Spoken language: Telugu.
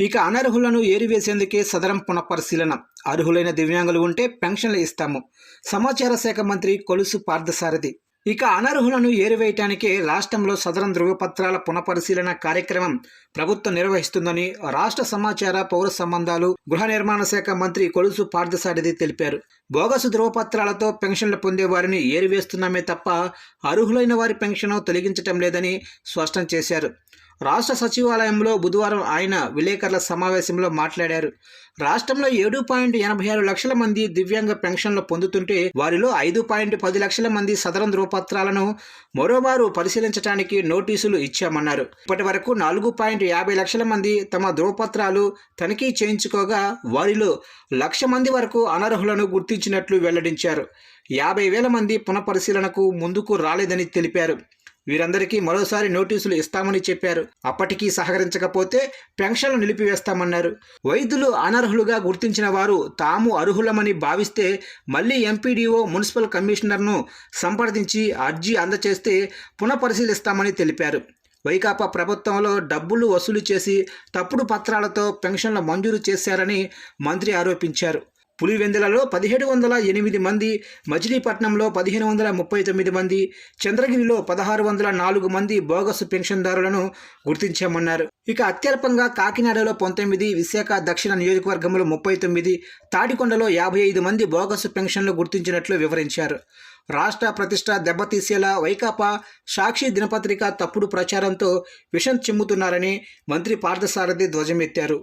ఇక అనర్హులను ఏరివేసేందుకే సదరం పునఃపరిశీలన. అర్హులైన దివ్యాంగులు ఉంటే పెన్షన్లు ఇస్తాము. సమాచార శాఖ మంత్రి కొలుసు పార్థసారథి. ఇక అనర్హులను ఏరివేయటానికే రాష్ట్రంలో సదరం ధృవపత్రాల పునఃపరిశీలన కార్యక్రమం ప్రభుత్వం నిర్వహిస్తుందని రాష్ట్ర సమాచార పౌర సంబంధాలు గృహ నిర్మాణ శాఖ మంత్రి కొలుసు పార్థసారథి తెలిపారు. బోగసు ధృవపత్రాలతో పెన్షన్లు పొందే వారిని ఏరివేస్తున్నామే తప్ప అర్హులైన వారి పెన్షన్ తొలగించటం లేదని స్పష్టం చేశారు. రాష్ట్ర సచివాలయంలో బుధవారం ఆయన విలేకరుల సమావేశంలో మాట్లాడారు. రాష్ట్రంలో ఏడు పాయింట్ ఎనభై ఆరు లక్షల మంది దివ్యాంగ పెన్షన్లు పొందుతుంటే వారిలో ఐదు పాయింట్ పది లక్షల మంది సదరం ధృవపత్రాలను మరోమారు పరిశీలించడానికి నోటీసులు ఇచ్చామన్నారు. ఇప్పటి వరకు నాలుగు పాయింట్ యాభై లక్షల మంది తమ ధృవపత్రాలు తనిఖీ చేయించుకోగా వారిలో లక్ష మంది వరకు అనర్హులను గుర్తించినట్లు వెల్లడించారు. యాభై వేల మంది పునఃపరిశీలనకు ముందుకు రాలేదని తెలిపారు. వీరందరికీ మరోసారి నోటీసులు ఇస్తామని చెప్పారు. అప్పటికీ సహకరించకపోతే పెన్షన్లు నిలిపివేస్తామన్నారు. వైద్యులు అనర్హులుగా గుర్తించిన వారు తాము అర్హులమని భావిస్తే మళ్ళీ ఎంపీడీఓ మున్సిపల్ కమిషనర్ను సంప్రదించి అర్జీ అందచేస్తే పునఃపరిశీలిస్తామని తెలిపారు. వైకాపా ప్రభుత్వంలో డబ్బులు వసూలు చేసి తప్పుడు పత్రాలతో పెన్షన్లు మంజూరు చేశారని మంత్రి ఆరోపించారు. పులివెందులలో పదిహేడు వందల ఎనిమిది మంది మచిలీపట్నంలో పదిహేను వందల ముప్పై తొమ్మిది మంది చంద్రగిరిలో పదహారు వందల నాలుగు మంది బోగస్ పెన్షన్దారులను గుర్తించామన్నారు. ఇక అత్యల్పంగా కాకినాడలో పంతొమ్మిది విశాఖ దక్షిణ నియోజకవర్గంలో ముప్పై తొమ్మిది తాడికొండలో యాభై ఐదు మంది బోగస్ పెన్షన్లు గుర్తించినట్లు వివరించారు. రాష్ట్ర ప్రతిష్ట దెబ్బతీసేలా వైకాపా సాక్షి దినపత్రిక తప్పుడు ప్రచారంతో విషం చిమ్ముతున్నారని మంత్రి పార్థసారథి ధ్వజమెత్తారు.